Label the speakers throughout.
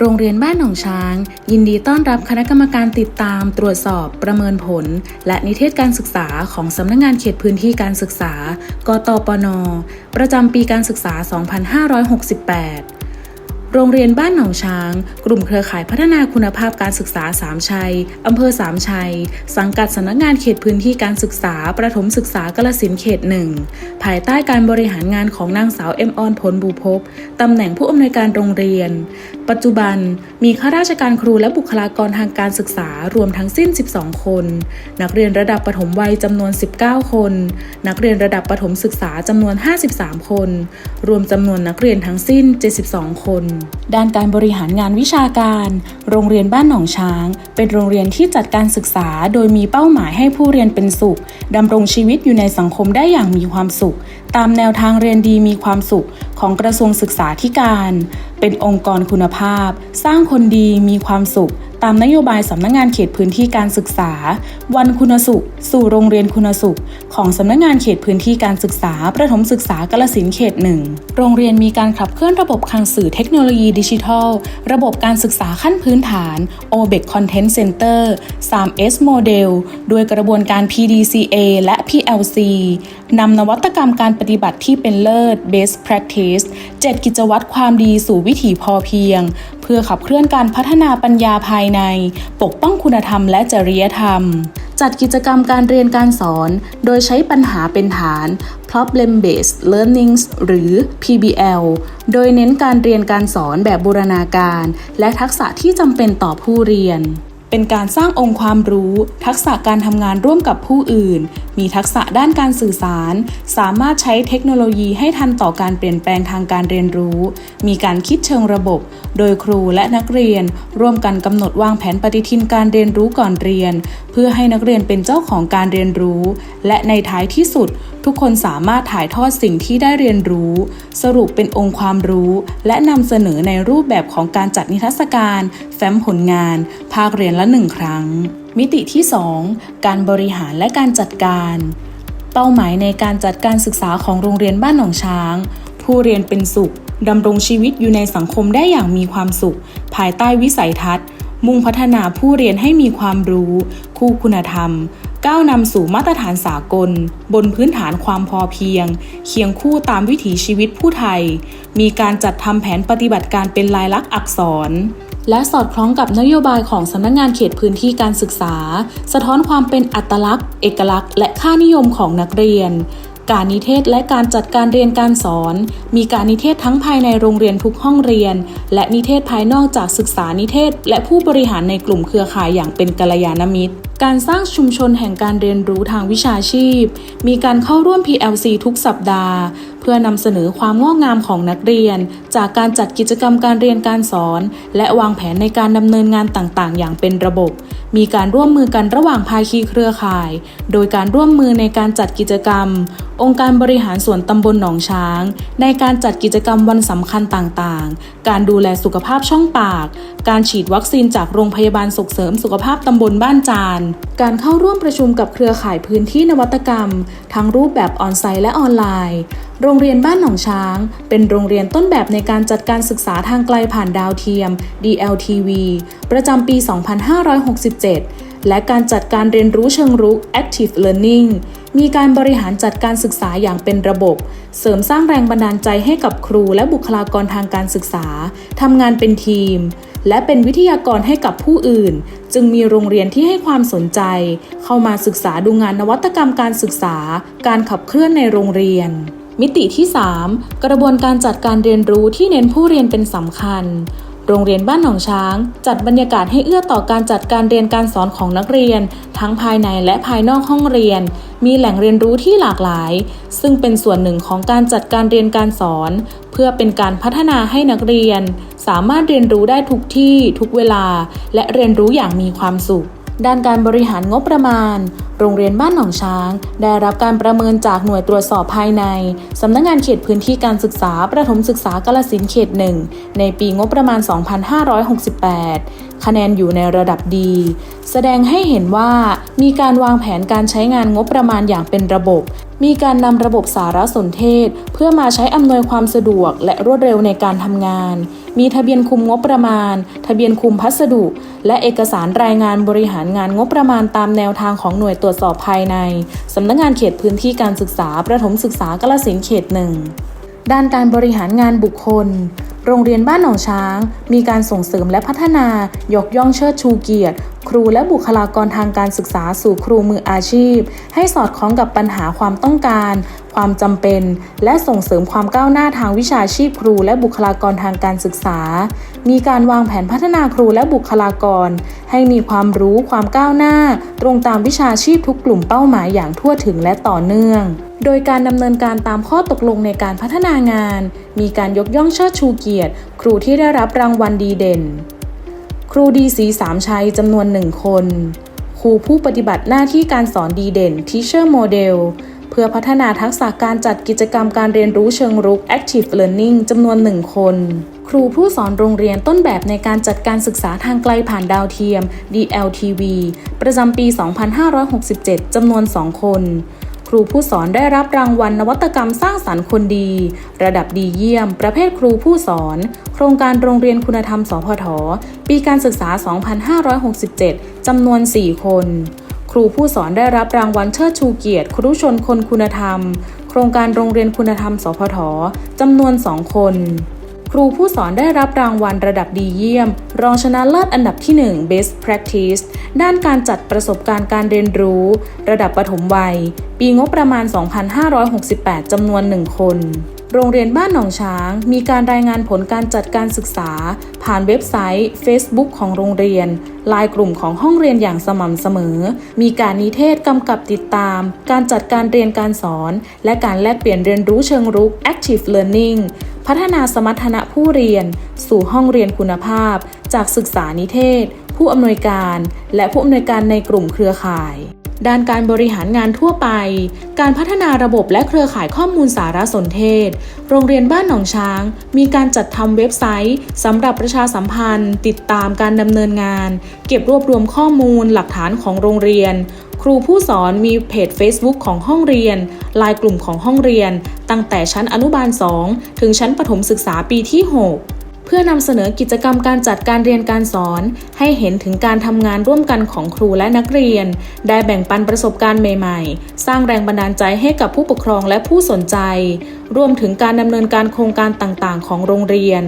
Speaker 1: โรงเรียนบ้านหนองช้าง ยินดีต้อนรับคณะกรรมการติดตาม ตรวจสอบประเมินผล และนิเทศการศึกษาของสำนักงงานเขตพื้นที่การศึกษา กตปน ประจำปีการศึกษา 2568 โรงเรียนบ้านหนองช้าง กลุ่มเครือข่ายพัฒนาคุณภาพการศึกษาสามชัยอำเภอสามชัย สังกัดสำนักงานเขตพื้นที่การศึกษา ประถมศึกษากลสินเขตหนึ่งภายใต้การบริหารงานของนางสาวเอ็มออนผลบุภพตำแหน่งผู้อำนวยการโรงเรียน ปัจจุบันมีข้าราชการครูและบุคลากรทางการศึกษารวมทั้งสิ้น 12 คน นักเรียนระดับประถมวัยจำนวน 19 คน นักเรียนระดับประถมศึกษาจำนวน 53 คน รวมจำนวนนักเรียนทั้งสิ้น 72 คน ด้านการบริหารงานวิชาการ โรงเรียนบ้านหนองช้าง เป็นโรงเรียนที่จัดการศึกษา โดยมีเป้าหมายให้ผู้เรียนเป็นสุขดำรงชีวิตอยู่ในสังคมได้อย่างมีความสุข ตามแนวทางเรียนดีมีความสุขของกระทรวงศึกษาธิการเป็นองค์กรคุณภาพ สร้างคนดีมีความสุข ตามนโยบายสำนักงงานเขตพื้นที่การศึกษา วันคุณสุข สู่โรงเรียนคุณสุข ของสำนักงงานเขตพื้นที่การศึกษา ประถมศึกษากาลสินเขตหนึ่งโรงเรียนมีการขับเคลื่อนระบบคลังสื่อเทคโนโลยีดิจิทัล ระบบการศึกษาขั้นพื้นฐาน OBEC Content Center 3S Model ด้วยกระบวนการ PDCA และ PLC นำนวัตกรรมการปฏิบัติที่เป็นเลิศ Best Practice 7 กิจวัตรความดีสู่วิถีพอเพียง เพื่อขับเคลื่อนการพัฒนาปัญญาภายใน ปกป้องคุณธรรมและจริยธรรม จัดกิจกรรมการเรียนการสอน โดยใช้ปัญหาเป็นฐาน problem based learning หรือ PBL โดยเน้นการเรียนการสอนแบบบูรณาการ และทักษะที่จำเป็นต่อผู้เรียน เป็นการสร้างองค์ความรู้ ทักษะการทำงานร่วมกับผู้อื่น มีทักษะด้านการสื่อสาร สามารถใช้เทคโนโลยีให้ทันต่อการเปลี่ยนแปลงทางการเรียนรู้ มีการคิดเชิงระบบ โดยครูและนักเรียน ร่วมกันกำหนดวางแผนปฏิทินการเรียนรู้ก่อนเรียน เพื่อให้นักเรียนเป็นเจ้าของการเรียนรู้ และในท้ายที่สุด ทุกคนสามารถถ่ายทอดสิ่งที่ได้เรียนรู้ สรุปเป็นองค์ความรู้ และนำเสนอในรูปแบบของการจัดนิทรรศการ แฟ้มผลงาน ภาคเรียนละหนึ่งครั้ง มิติที่ 2 การบริหารและการจัดการ เป้าหมายในการจัดการศึกษาของโรงเรียนบ้านหนองช้าง ผู้เรียนเป็นสุขดำรงชีวิตอยู่ในสังคมได้อย่างมีความสุข ภายใต้วิสัยทัศน์ มุ่งพัฒนาผู้เรียนให้มีความรู้ คู่คุณธรรม ก้าวนำสู่มาตรฐานสากล บนพื้นฐานความพอเพียง เคียงคู่ตามวิถีชีวิตผู้ไทย มีการจัดทำแผนปฏิบัติการเป็นลายลักษณ์อักษรและสอดคล้องกับนโยบายของสำนักงงานเขตพื้นที่การศึกษา สะท้อนความเป็นอัตลักษณ์ เอกลักษณ์ และค่านิยมของนักเรียน การนิเทศและการจัดการเรียนการสอน มีการนิเทศทั้งภายในโรงเรียนทุกห้องเรียน และนิเทศภายนอกจากศึกษานิเทศ และผู้บริหารในกลุ่มเครือข่ายอย่างเป็นกัลยาณมิตรการสร้างชุมชนแห่งการเรียนรู้ทางวิชาชีพ มีการเข้าร่วม PLC ทุกสัปดาห์ เพื่อนำเสนอความงอกงามของนักเรียน จากการจัดกิจกรรมการเรียนการสอน และวางแผนในการดำเนินงานต่างๆ อย่างเป็นระบบ มีการร่วมมือกันระหว่างภาคีเครือข่าย โดยการร่วมมือในการจัดกิจกรรม องค์การบริหารส่วนตำบลหนองช้าง ในการจัดกิจกรรมวันสำคัญต่างๆ การดูแลสุขภาพช่องปาก การฉีดวัคซีนจากโรงพยาบาลส่งเสริมสุขภาพตำบลบ้านจาน การเข้าร่วมประชุมกับเครือข่ายพื้นที่นวัตกรรม ทั้งรูปแบบออนไซต์และออนไลน์โรงเรียนบ้านหนองช้าง เป็นโรงเรียนต้นแบบในการจัดการศึกษาทางไกลผ่านดาวเทียม DLTV ประจำปี 2567และการจัดการเรียนรู้เชิงรุก Active Learning มีการบริหารจัดการศึกษาอย่างเป็นระบบ เสริมสร้างแรงบันดาลใจให้กับครูและบุคลากรทางการศึกษา ทำงานเป็นทีม และเป็นวิทยากรให้กับผู้อื่น จึงมีโรงเรียนที่ให้ความสนใจ เข้ามาศึกษาดูงานนวัตกรรมการศึกษา การขับเคลื่อนในโรงเรียนมิติที่ 3 กระบวนการจัดการเรียนรู้ที่เน้นผู้เรียนเป็นสำคัญ โรงเรียนบ้านหนองช้าง จัดบรรยากาศให้เอื้อต่อการจัดการเรียนการสอนของนักเรียน ทั้งภายในและภายนอกห้องเรียน มีแหล่งเรียนรู้ที่หลากหลาย ซึ่งเป็นส่วนหนึ่งของการจัดการเรียนการสอน เพื่อเป็นการพัฒนาให้นักเรียน สามารถเรียนรู้ได้ทุกที่ ทุกเวลา และเรียนรู้อย่างมีความสุข ด้านการบริหารงบประมาณ โรงเรียนบ้านหนองช้าง ได้รับการประเมินจากหน่วยตรวจสอบภายใน สำนักงานเขตพื้นที่การศึกษา ประถมศึกษากาลสินเขตหนึ่งในปีงบประมาณ 2568 คะแนนอยู่ในระดับดี แสดงให้เห็นว่ามีการวางแผนการใช้งานงบประมาณอย่างเป็นระบบ มีการนำระบบสารสนเทศ เพื่อมาใช้อำนวยความสะดวกและรวดเร็วในการทำงาน มีทะเบียนคุมงบประมาณ ทะเบียนคุมพัสดุ และเอกสารรายงานบริหารงานงบประมาณตามแนวทางของหน่วยตรวจสอบภายในสำนักงานเขตพื้นที่การศึกษาประถมศึกษากาลสินเขตหนึ่งด้านการบริหารงานบุคคล โรงเรียนบ้านหนองช้าง มีการส่งเสริมและพัฒนายกย่องเชิดชูเกียรติ ครูและบุคลากรทางการศึกษาสู่ครูมืออาชีพ ให้สอดคล้องกับปัญหาความต้องการ ความจำเป็น และส่งเสริมความก้าวหน้าทางวิชาชีพครูและบุคลากรทางการศึกษา มีการวางแผนพัฒนาครูและบุคลากร ให้มีความรู้ความก้าวหน้า ตรงตามวิชาชีพทุกกลุ่มเป้าหมายอย่างทั่วถึงและต่อเนื่อง โดยการดำเนินการตามข้อตกลงในการพัฒนางาน มีการยกย่องเชิดชูเกียรติ ครูที่ได้รับรางวัลดีเด่น ครูดีสีสามชัยจำนวนหนึ่งคน ครูผู้ปฏิบัติหน้าที่การสอนดีเด่น Teacher Model เพื่อพัฒนาทักษะการจัดกิจกรรมการเรียนรู้เชิงรุก Active Learning จำนวนหนึ่งคน ครูผู้สอนโรงเรียนต้นแบบในการจัดการศึกษาทางไกลผ่านดาวเทียม DLTV ประจำปี 2567 จำนวน 2 คน ครูผู้สอนได้รับรางวัลนวัตกรรมสร้างสรรค์คนดี ระดับดีเยี่ยม ประเภทครูผู้สอน โครงการโรงเรียนคุณธรรม สพท ปีการศึกษา 2567 จำนวน 4 คน ครูผู้สอนได้รับรางวัลเชิดชูเกียรติ ครูชนคนคุณธรรม โครงการโรงเรียนคุณธรรม สพท จำนวน 2 คน รูผู้สอนได้รับรางวัลระดับดีเยี่ยม รองชนะเลิศอันดับที่ 1 Best Practice ด้านการจัดประสบการณ์การเรียนรู้ ระดับปฐมวัย ปีงบประมาณ 2568 จำนวน 1 คน โรงเรียนบ้านหนองช้าง มีการรายงานผลการจัดการศึกษา ผ่านเว็บไซต์ Facebook ของโรงเรียนไลน์กลุ่มของห้องเรียนอย่างสม่ำเสมอ มีการนิเทศกำกับติดตาม การจัดการเรียนการสอน และการแลกเปลี่ยนเรียนรู้เชิงรุก Active Learning พัฒนาสมรรถนะผู้เรียน สู่ห้องเรียนคุณภาพ จากศึกษานิเทศ ผู้อำนวยการ และผู้อำนวยการในกลุ่มเครือข่าย ด้านการบริหารงานทั่วไป การพัฒนาระบบและเครือข่ายข้อมูลสารสนเทศ โรงเรียนบ้านหนองช้าง มีการจัดทำเว็บไซต์สำหรับประชาสัมพันธ์ ติดตามการดำเนินงาน เก็บรวบรวมข้อมูล หลักฐานของโรงเรียนครูผู้สอนมีเพจ Facebook ของห้องเรียนไลน์กลุ่มของห้องเรียน ตั้งแต่ชั้นอนุบาล 2 ถึงชั้นประถมศึกษาปีที่ 6 เพื่อนำเสนอกิจกรรมการจัดการเรียนการสอน ให้เห็นถึงการทำงานร่วมกันของครูและนักเรียน ได้แบ่งปันประสบการณ์ใหม่ ๆ สร้างแรงบันดาลใจให้กับผู้ปกครองและผู้สนใจ รวมถึงการดำเนินการโครงการต่างๆ ของโรงเรียน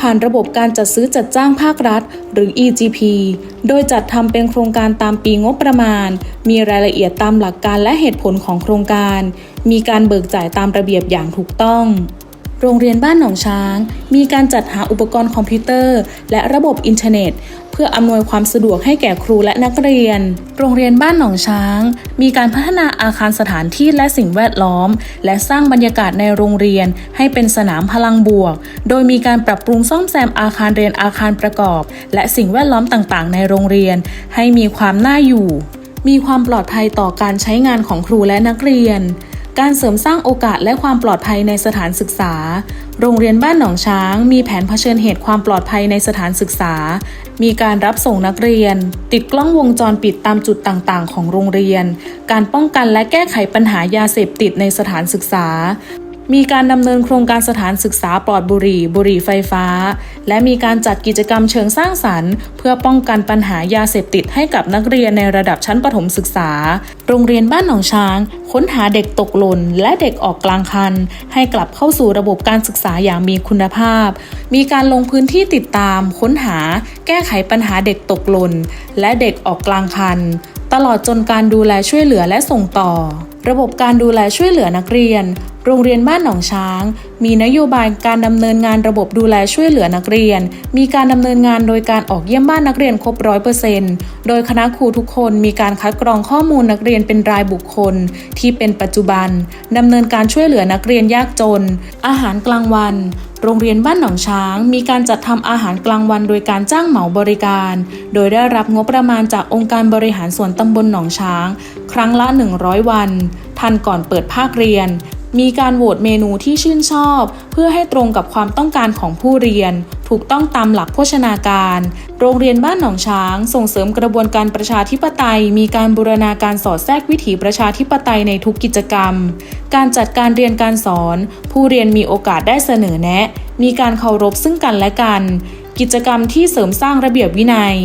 Speaker 1: ผ่านระบบการจัดซื้อจัดจ้างภาครัฐ หรือ EGP โดยจัดทำเป็นโครงการตามปีงบประมาณ มีรายละเอียดตามหลักการและเหตุผลของโครงการ มีการเบิกจ่ายตามระเบียบอย่างถูกต้อง โรงเรียนบ้านหนองช้าง มีการจัดหาอุปกรณ์คอมพิวเตอร์ และระบบอินเทอร์เน็ต เพื่ออำนวยความสะดวกให้แก่ครูและนักเรียน โรงเรียนบ้านหนองช้าง มีการพัฒนาอาคารสถานที่และสิ่งแวดล้อม และสร้างบรรยากาศในโรงเรียน ให้เป็นสนามพลังบวก โดยมีการปรับปรุงซ่อมแซมอาคารเรียนอาคารประกอบ และสิ่งแวดล้อมต่างๆ ในโรงเรียน ให้มีความน่าอยู่ มีความปลอดภัยต่อการใช้งานของครูและนักเรียน การเสริมสร้างโอกาสและความปลอดภัยในสถานศึกษา โรงเรียนบ้านหนองช้าง มีแผนเผชิญเหตุความปลอดภัยในสถานศึกษา มีการรับส่งนักเรียน ติดกล้องวงจรปิดตามจุดต่างๆ ของโรงเรียน การป้องกันและแก้ไขปัญหายาเสพติดในสถานศึกษา มีการดำเนินโครงการสถานศึกษาปลอดบุหรี่ บุหรี่ไฟฟ้า และมีการจัดกิจกรรมเชิงสร้างสรรค์ เพื่อป้องกันปัญหายาเสพติดให้กับนักเรียนในระดับชั้นประถมศึกษา โรงเรียนบ้านหนองช้าง ค้นหาเด็กตกหล่นและเด็กออกกลางคัน ให้กลับเข้าสู่ระบบการศึกษาอย่างมีคุณภาพ มีการลงพื้นที่ติดตาม ค้นหา แก้ไขปัญหาเด็กตกหล่นและเด็กออกกลางคัน ตลอดจนการดูแลช่วยเหลือและส่งต่อ ระบบการดูแลช่วยเหลือนักเรียน โรงเรียนบ้านหนองช้าง มีนโยบายการดำเนินงานระบบดูแลช่วยเหลือนักเรียน มีการดำเนินงานโดยการออกเยี่ยมบ้านนักเรียนครบร้อยเปอร์เซ็นต์โดยคณะครูทุกคนมีการคัดกรองข้อมูลนักเรียนเป็นรายบุคคล ที่เป็นปัจจุบันดำเนินการช่วยเหลือนักเรียนยากจน อาหารกลางวัน โรงเรียนบ้านหนองช้าง มีการจัดทำอาหารกลางวันโดยการจ้างเหมาบริการ โดยได้รับงบประมาณจากองค์การบริหารส่วนตำบลหนองช้าง ครั้งละ 100 วัน ทันก่อนเปิดภาคเรียน มีการโหวตเมนูที่ชื่นชอบ เพื่อให้ตรงกับความต้องการของผู้เรียน ถูกต้องตามหลักโภชนาการ โรงเรียนบ้านหนองช้าง ส่งเสริมกระบวนการประชาธิปไตย มีการบูรณาการสอดแทรกวิถีประชาธิปไตยในทุกกิจกรรม การจัดการเรียนการสอน ผู้เรียนมีโอกาสได้เสนอแนะ มีการเคารพซึ่งกันและกัน กิจกรรมที่เสริมสร้างระเบียบวินัย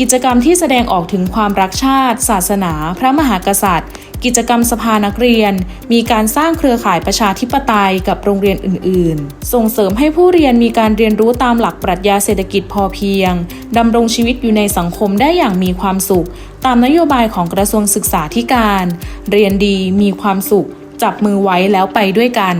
Speaker 1: กิจกรรมที่แสดงออกถึงความรักชาติ ศาสนา พระมหากษัตริย์ กิจกรรมสภานักเรียน มีการสร้างเครือข่ายประชาธิปไตยกับโรงเรียนอื่น ๆ ส่งเสริมให้ผู้เรียนมีการเรียนรู้ตามหลักปรัชญาเศรษฐกิจพอเพียงดำรงชีวิตอยู่ในสังคมได้อย่างมีความสุข ตามนโยบายของกระทรวงศึกษาธิการ เรียนดีมีความสุข จับมือไว้แล้วไปด้วยกัน